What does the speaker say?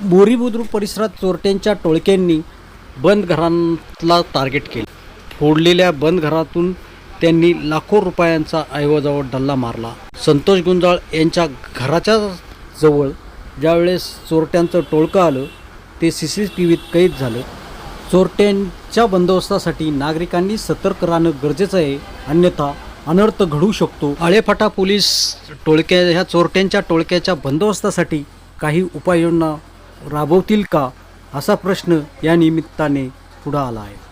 बोरी बुद्रुक परिसरात चोरट्यांच्या टोळक्यांनी बंद घरांतला टार्गेट केले. फोडलेल्या बंद घरातून त्यांनी लाखो रुपयांचा ऐवजावर डल्ला मारला. संतोष गुंजाळ यांच्या घराच्या जवळ ज्यावेळेस चोरट्यांचं टोळकं आलं ते सी सी टी व्हीत कैद झालं. चोरट्यांच्या बंदोबस्तासाठी नागरिकांनी सतर्क राहणं गरजेचं आहे अन्यथा अनर्थ घडू शकतो. आळेफाटा पोलीस टोळक्या ह्या चोरट्यांच्या टोळक्याच्या बंदोबस्तासाठी काही उपाययोजना राबवतील का? असा प्रश्न या निमित्ताने पुढं आला आहे.